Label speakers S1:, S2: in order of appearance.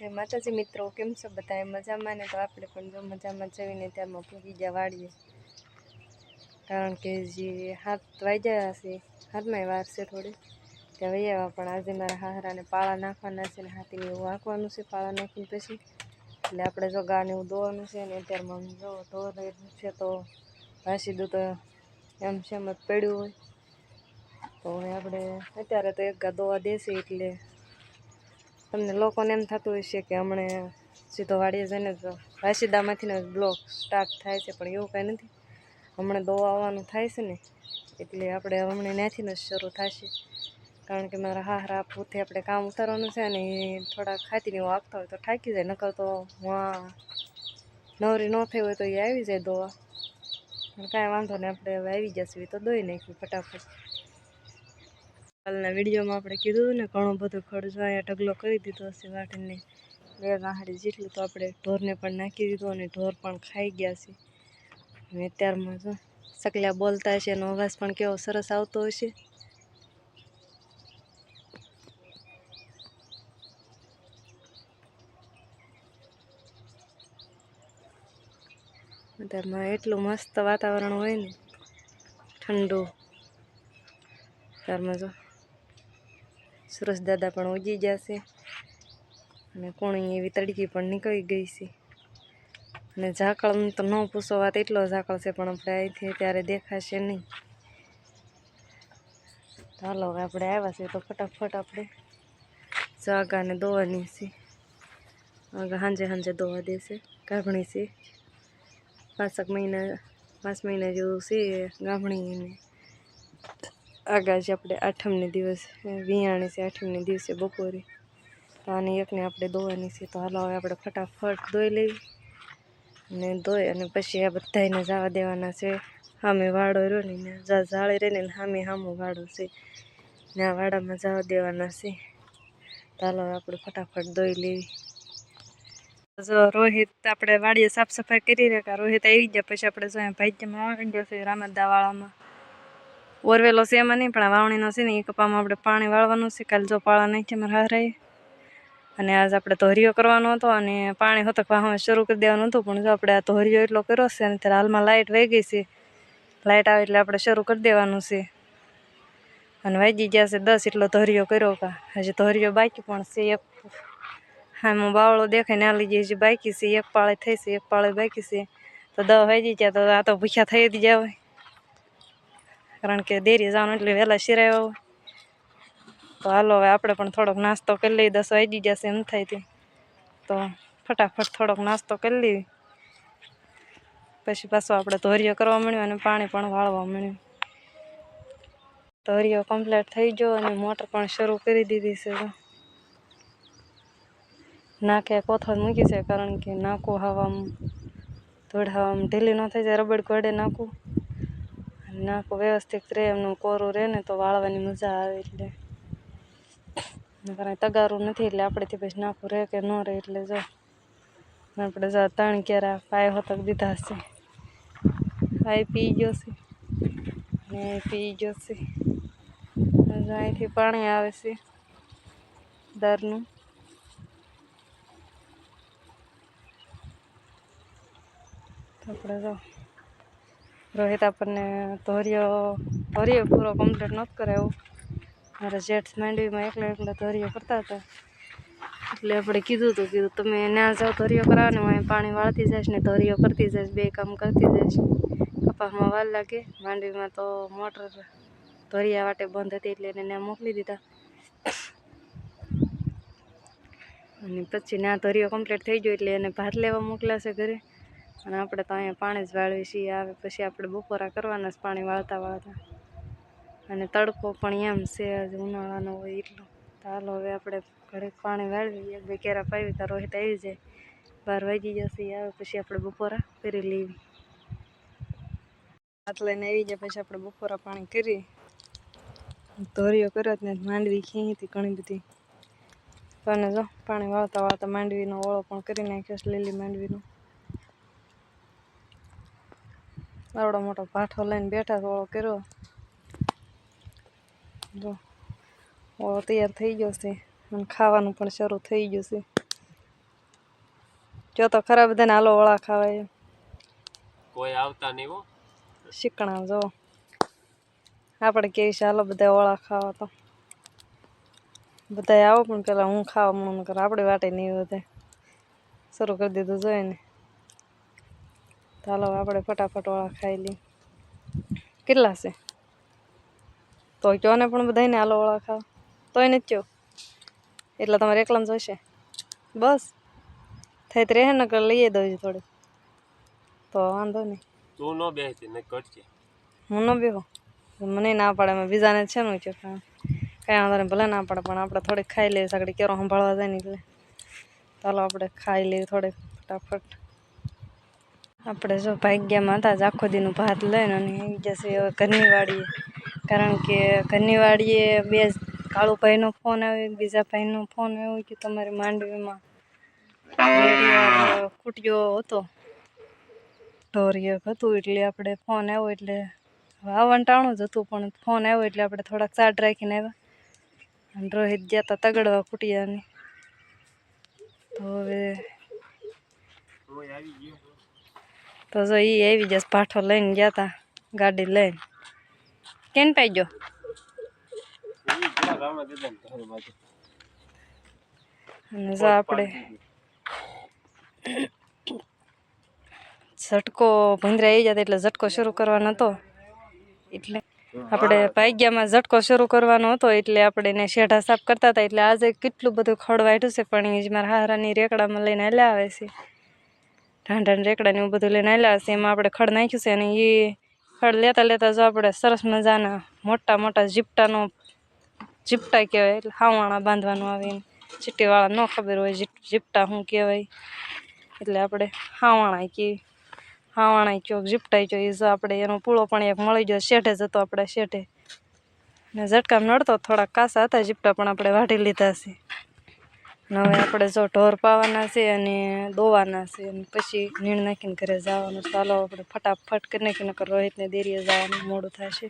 S1: છે. માતાજી મિત્રો, કેમ છો બધા મજામાં ને? તો આપણે પણ જો મજામાં જઈને ત્યારમાં પૂગી ગયા વાળીએ કારણ કે જે હાથ વાગ્યા હશે હાથમાં વાર છે થોડી. ત્યાં વહી આવ્યા પણ આજે મારા હારાને પાળા નાખવાના છે ને હાથીને એવું વાંકવાનું છે પાળા નાખીને પછી. એટલે આપણે જો ગાને એવું દોવાનું છે ને અત્યારમાં જો ઢોર છે તો ભાસી દૂધ એમ છે એમ જ પડ્યું હોય. તો આપણે, અત્યારે તો એક ગા દોવા દેશે એટલે તમને લોકોને એમ થતું હશે કે હમણે સીધો વાડીએ જઈને તો વાસીદામાંથી જ બ્લોક સ્ટાર્ટ થાય છે, પણ એવું કાંઈ નથી. હમણાં દો આવવાનું થાય છે ને, એટલે આપણે હમણાં ત્યાંથી જ શરૂ થશે. કારણ કે મારા હાહરા પોતે આપણે કામ ઉતારવાનું છે અને એ થોડા ખાતીને એવું આપતા હોય તો થાકી જાય, નકર તો હું નવરી ન થઈ હોય તો એ આવી જાય દોવા. કાંઈ વાંધો નહીં, આપણે હવે આવી જશે તો દોઈ નાખ્યું ફટાફટ. કાલના વિડીયોમાં આપણે કીધું ને ઘણો બધો ખર્ચો અહીંયા ઢગલો કરી દીધો હશે વાટીને બે વાહડી જેટલું તો આપણે ઢોરને પણ નાખી દીધું અને ઢોર પણ ખાઈ ગયા છે. અને અત્યારમાં જો સકલ્યા બોલતા હશે એનો અવાજ પણ કેવો સરસ આવતો હશે. અત્યારમાં એટલું મસ્ત વાતાવરણ હોય ને, ઠંડુ. ત્યારમાં જો સુરજ દાદા પણ ઉજી જશે. અને કોણી એવી તડકી પણ નીકળી ગઈ છે. અને ઝાકળનું તો ન પૂછો વાત એટલો ઝાકળ છે, પણ આપણે અહીંથી ત્યારે દેખાશે નહીં. ચાલો આપણે આવ્યા છે તો ફટાફટ આપણે જાગાને દોવાની છે. આગળ સાંજે સાંજે દોવા દેશે, ગાભણી છે. પાંચક મહિના પાંચ મહિના જેવું છે ગાભણી એને આગળ જે આપણે આઠમને દિવસ વિયાણી છે આઠમને દિવસે બપોરે. તો આની એકને આપણે દોવાની છે. તો હાલો હવે આપણે ફટાફટ ધોઈ લઈ અને ધોઈ અને પછી આ બધાને જવા દેવાના છે. સામે વાડો રહ્યો ને ને જાળી રહીને સામે સામો વાડો છે. ને આ વાડામાં જવા દેવાના છે. તો હવે આપણે ફટાફટ ધોઈ લેવી. જો રોહિત આપણે વાડીએ સાફ સફાઈ કરી રહ્યા રોહિત આવી ગયા. પછી આપણે જો અહીંયા ભાગ્યમાં આવી છે રામદા વાળામાં ઓરવેલો છે એમાં નહીં પણ આ વાવણીનો છે ને, એ કપામાં આપણે પાણી વાળવાનું છે. કાલે જો પાળા નાખીએ મારા હારાએ અને આજ આપણે ધોરિયો કરવાનો હતો અને પાણી હોતક વાહવા શરૂ કરી દેવાનું હતું. પણ જો આપણે આ ધોરિયો એટલો કર્યો છે અને ત્યારે હાલમાં લાઇટ વહી ગઈ છે. લાઇટ આવે એટલે આપણે શરૂ કરી દેવાનું છે. અને વાગી ગયા છે દસ એટલો ધોરિયો કર્યો કા. હજી ધોરિયો બાકી પણ છે એક. હા બાવળો દેખાય ને આ લીધી હજી બાકી છે. એક પાળે થઈ છે, એક પાળે બાકી છે. તો દસ વાગી ગયા તો આ તો ભૂખ્યા થઈ જ હોય. કારણ કે દેરી જવાનું એટલે વહેલા સિરાય આવું. તો હાલો, હવે આપણે પણ થોડોક નાસ્તો કરી લઈએ. દસ વાગી જશે એમ થાય તે તો ફટાફટ થોડોક નાસ્તો કરી લઈએ. પછી પાછો આપણે ધોરિયો કરવા મળ્યું અને પાણી પણ વાળવા મળ્યું. ધોરિયો કમ્પ્લીટ થઈ ગયો અને મોટર પણ શરૂ કરી દીધી છે. નાકે કોથળ મૂકી છે કારણ કે નાકું હવામાં ધૂળ હવામાં ઢીલી ન થઈ જાય, રબડ ઘડે નાખું નાકું વ્યવસ્થિત રહે, એમનું કોરું રહે ને તો વાળવાની મજા આવે એટલે. કારણ તગારું નથી એટલે આપણેથી પછી નાખું રહે કે ન રહે એટલે જો. આપણે જો ત્રણ કેરા પાય હોતક દીધા છે પાય પી ગયો છે. ને પી ગયો છે. અહીંથી પાણી આવે છે. દરનું. આપણે જો રોહિત આપણને ધોરિયો ધોરિયો પૂરો કમ્પ્લીટ નહોતો કરાવ્યો મારા જેઠ માંડવીમાં એકલા એકલા ધોરિયો કરતા હતા. એટલે આપણે કીધું હતું કીધું તમે ના જાઓ, ધોરિયો કરાવો ને હું પાણી વાળતી જઈશ ને ધોરિયો કરતી જઈશ, બે કામ કરતી જઈશ. કપાસમાં વાર લાગે, માંડવીમાં તો મોટર ધોરિયા વાટે બંધ હતી એટલે એને મોકલી દીધા. અને પછી ના ધોરિયો કમ્પ્લીટ થઈ ગયો એટલે એને ભાત લેવા મોકલાશે ઘરે. અને આપણે તો અહીંયા પાણી જ વાળવી છીએ. આવે પછી આપણે બપોરા કરવાના જ પાણી વાળતા વાળતા. અને તડકો પણ એમ છે આજે ઉનાળાનો હોય એટલો. તો હાલો હવે આપણે ઘરે પાણી વાળવી એક બે કેરા પાવી તો રોહિત આવી જાય. બાર વાગી જશે. આવે પછી આપણે બપોરા કરી લેવી હાથ લઈને આવી જાય. પછી આપણે બપોરા પાણી કરી. ધોરીઓ કર્યો ને માંડવી ખીતી ઘણી બધી. અને જો, પાણી વાળતા વાળતા માંડવીનો ઓળો પણ કરી નાખ્યો લીલી માંડવીનો. આવડો મોટો ભાઠો લઈને બેઠા ઓળો કર્યો. જો ઓળો તૈયાર થઈ ગયો છે. અને ખાવાનું પણ શરૂ થઈ ગયું છે. જો તો ખરા બધાને હાલો ઓળા ખાવાય
S2: કોઈ આવતા નહીં હો.
S1: શીકણા જો. આપણે કેવી છે હાલો બધા ઓળા ખાવા તો. બધા આવો પણ પેલા હું ખાવા મન કર આપણે વાટે નહીં વધે. શરૂ કરી દીધું જોઈએ હાલો આપણે ફટાફટ વાળા ખાઈ લઈએ. કેટલા છે? તો કહો ને પણ બધાને હાલો ઓળા ખાવા. તોય નથી કહો એટલે તમારે એકલાને જોઈશે બસ. થઈ તો રહે ને કર લઈએ દઉં થોડું તો વાંધો નહીં.
S2: તું ન બેસતી ને
S1: હું ન બેહો? મને ના પાડે મેં બીજાને છે ને કે કાંઈ વાંધો નહીં ભલે ના પાડે પણ આપણે થોડીક ખાઈ લઈએ સગડી કેરો સંભાળવા જાય ને એટલે. ચાલો આપણે ખાઈ લઈએ થોડીક ફટાફટ. આપણે જો ભાગ્યમાં હતા જ આખો દીનું ભાત લઈને અને આવી જશે હવે ઘરની કારણ કે ઘરની વાડીએ બે કાળુભાઈનો ફોન આવ્યો બીજા ભાઈનો ફોન આવ્યો કે તમારી માંડવીમાં ખૂટ્યો હતો. ઢોરિયક હતું એટલે આપણે ફોન આવ્યો એટલે વાવણ ટાણું જ હતું, પણ ફોન આવ્યો એટલે આપણે થોડાક સાડ રાખીને આવ્યા. અને રોહિત ગયા હતા તગડવા કુટિયાની તો હવે તો જો એ આવી જશે પાઠો લઈને ગયા હતા ગાડી લઈને. કેમ પાઈ ગયો અને જો આપણે ઝટકો ભંદરા આવી જતા એટલે ઝટકો શરૂ કરવાનો હતો. એટલે આપણે પાગ્યામાં ઝટકો શરૂ કરવાનો હતો, એટલે આપણે એને શેઢા સાફ કરતા હતા, એટલે આજે કેટલું બધું ખડ વાઢ્યું છે, પણ એ જ મારા હારાની રેકડામાં લઈને હાલ્યા આવે છે. ઢાંઢાને રેકડા ને એવું બધું લઈને હાલ્યા આવે છે એમાં આપણે ખડ નાખ્યું છે અને એ ખડ લેતા લેતા જો આપણે સરસ મજાના મોટા મોટા જીપટાનો, જીપટા કહેવાય, એટલે હાવાણા બાંધવાનું આવે ચીટીવાળા ન ખબર હોય જીપ- જીપટા શું કહેવાય. એટલે આપણે હાવાણા કે હાવાણા ચોક જીપટાઈ જો એ જો આપણે એનો પૂળો પણ એક મળી ગયો શેઠે જતો આપણે શેઠે ને ઝટકામ નડતો, થોડાક કાસા હતા જીપટા પણ આપણે વાઢી લીધા છે. હવે આપણે જો ઢોર પાવાના છે અને દોવાના છે અને પછી નીણ નાખીને ઘરે જવાનું ચાલો આપણે ફટાફટ કરી નાખીને રોહિતને દેરીએ જવાનું મોડું થશે